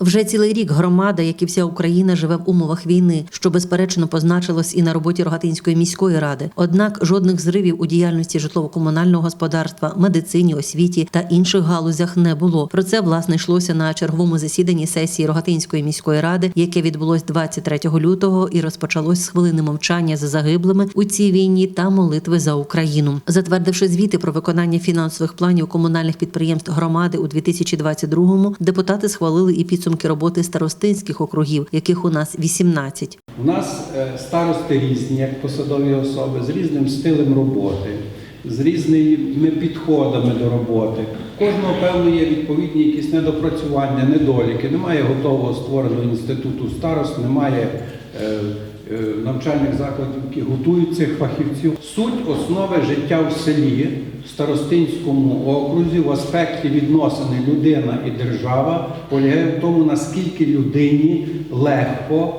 Вже цілий рік громада, як і вся Україна, живе в умовах війни, що безперечно позначилось і на роботі Рогатинської міської ради. Однак жодних зривів у діяльності житлово-комунального господарства, медицині, освіті та інших галузях не було. Про це власне йшлося на черговому засіданні сесії Рогатинської міської ради, яке відбулось 23 лютого і розпочалось з хвилини мовчання за загиблими у цій війні та молитви за Україну, затвердивши звіти про виконання фінансових планів комунальних підприємств громади у 2022-му, депутати схвалили і підсумки роботи старостинських округів, яких у нас 18. У нас е, старости різні, як посадові особи, з різним стилем роботи, з різними підходами до роботи. Кожного певно є відповідні якісь недопрацювання, недоліки. Немає готового створеного інституту старост, немає е, е, навчальних закладів, які готують цих фахівців. Суть основи життя в селі, старостинському окрузі, в аспекті відносини людина і держава полягає в тому, наскільки людині легко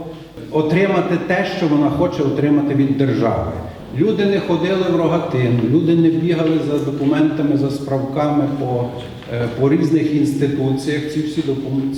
отримати те, що вона хоче отримати від держави. Люди не ходили в рогатин, люди не бігали за документами, за справками по, е, по різних інституціях. Ці всі,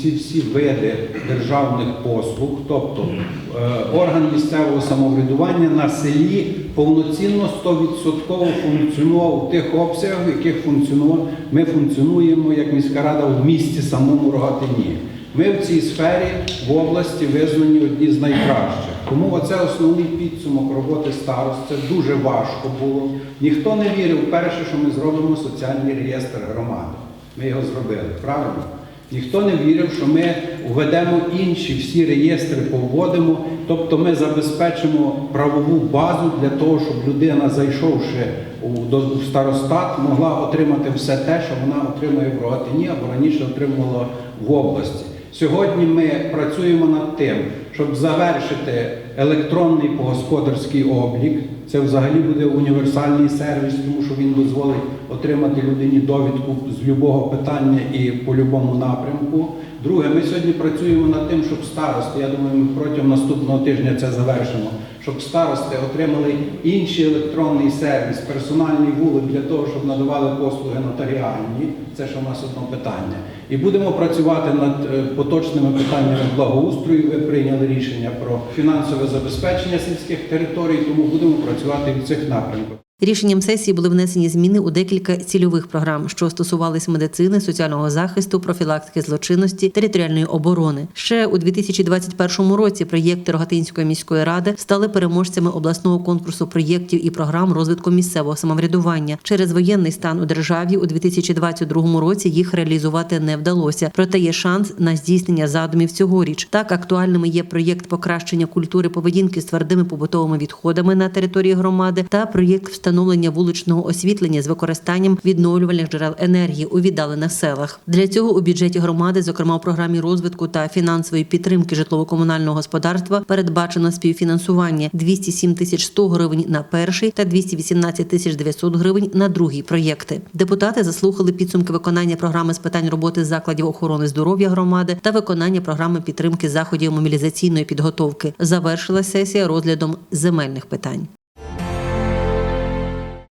ці всі види державних послуг, тобто е, орган місцевого самоврядування на селі повноцінно 100% функціонував у тих обсягах, в яких функціонував. Ми функціонуємо як міська рада в місті самому Рогатині. Ми в цій сфері в області визнані одні з найкращих. Тому оце основний підсумок роботи старост. Це дуже важко було. Ніхто не вірив перше, що ми зробимо соціальний реєстр громади. Ми його зробили, правильно? Ніхто не вірив, що ми введемо інші всі реєстри, повводимо, тобто ми забезпечимо правову базу для того, щоб людина, зайшовши в старостат, могла отримати все те, що вона отримує в Рогатині або раніше отримувала в області. Сьогодні ми працюємо над тим, щоб завершити електронний погосподарський облік. Це взагалі буде універсальний сервіс, тому що він дозволить отримати людині довідку з будь-якого питання і по будь-якому напрямку. Друге, ми сьогодні працюємо над тим, щоб старости, я думаю, ми протягом наступного тижня це завершимо, щоб старости отримали інший електронний сервіс, персональний вулик для того, щоб надавали послуги нотаріальні. Це ж у нас одне питання. І будемо працювати над е, поточними питаннями благоустрою. Ви прийняли рішення про фінансове забезпечення сільських територій, тому будемо працювати в цих напрямках. Рішенням сесії були внесені зміни у декілька цільових програм, що стосувались медицини, соціального захисту, профілактики злочинності, територіальної оборони. Ще у 2021 році проєкти Рогатинської міської ради стали переможцями обласного конкурсу проєктів і програм розвитку місцевого самоврядування. Через воєнний стан у державі у 2022 році їх реалізувати не вдалося. Проте є шанс на здійснення задумів цьогоріч. Так актуальними є проєкт покращення культури поведінки з твердими побутовими відходами на території громади та проєкт встановлення вуличного освітлення з використанням відновлювальних джерел енергії у віддалених селах. Для цього у бюджеті громади, зокрема у програмі розвитку та фінансової підтримки житлово-комунального господарства, передбачено співфінансування 207 тисяч 100 гривень на перший та 218 тисяч 900 гривень на другий проєкти. Депутати заслухали підсумки виконання програми з питань роботи закладів охорони здоров'я громади та виконання програми підтримки заходів мобілізаційної підготовки. Завершила сесія розглядом земельних питань.